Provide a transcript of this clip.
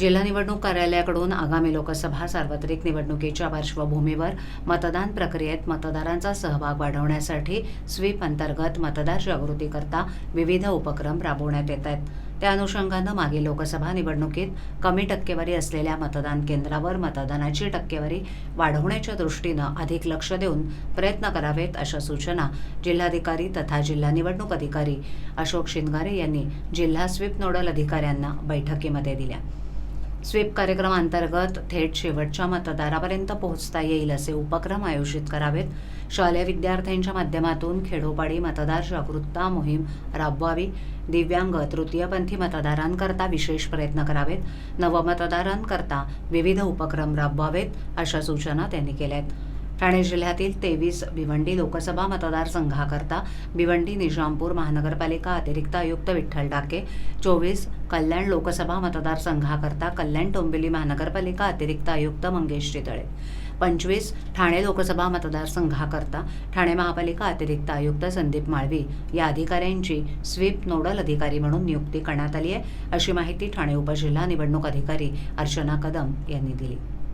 जिल्हा निवडणूक कार्यालयाकडून आगामी लोकसभा सार्वत्रिक निवडणुकीच्या पार्श्वभूमीवर मतदान प्रक्रियेत मतदारांचा सहभाग वाढवण्यासाठी स्वीप अंतर्गत मतदार जागृतीकरता विविध उपक्रम राबवण्यात येत आहेत. त्या अनुषंगानं मागील लोकसभा निवडणुकीत कमी टक्केवारी असलेल्या मतदान केंद्रावर मतदानाची टक्केवारी वाढवण्याच्या दृष्टीनं अधिक लक्ष देऊन प्रयत्न करावेत अशा सूचना जिल्हाधिकारी तथा जिल्हा निवडणूक अधिकारी अशोक शिंगारे यांनी जिल्हा स्वीप नोडल अधिकाऱ्यांना बैठकीमध्ये दिल्या. स्वीप कार्यक्रमांतर्गत थेट शेवटच्या मतदारापर्यंत पोहोचता येईल असे उपक्रम आयोजित करावेत. शालेय विद्यार्थ्यांच्या माध्यमातून खेडोपाडी मतदार जागरूकता मोहीम राबवावी. दिव्यांग तृतीयपंथी मतदारांकरता विशेष प्रयत्न करावेत. नवमतदारांकरता विविध उपक्रम राबवावेत अशा सूचना त्यांनी केल्या आहेत ठाणे जिल्ह्यातील तेवीस भिवंडी लोकसभा मतदारसंघाकरता भिवंडी निजामपूर महानगरपालिका अतिरिक्त आयुक्त विठ्ठल डाके चोवीस कल्याण लोकसभा मतदारसंघाकरता कल्याण डोंबिवली महानगरपालिका अतिरिक्त आयुक्त मंगेश चितळे पंचवीस ठाणे लोकसभा मतदारसंघाकरता ठाणे महापालिका अतिरिक्त आयुक्त संदीप माळवी या अधिकाऱ्यांची स्वीप नोडल अधिकारी म्हणून नियुक्ती करण्यात आली आहे. अशी माहिती ठाणे उपजिल्हा निवडणूक अधिकारी अर्चना कदम यांनी दिली.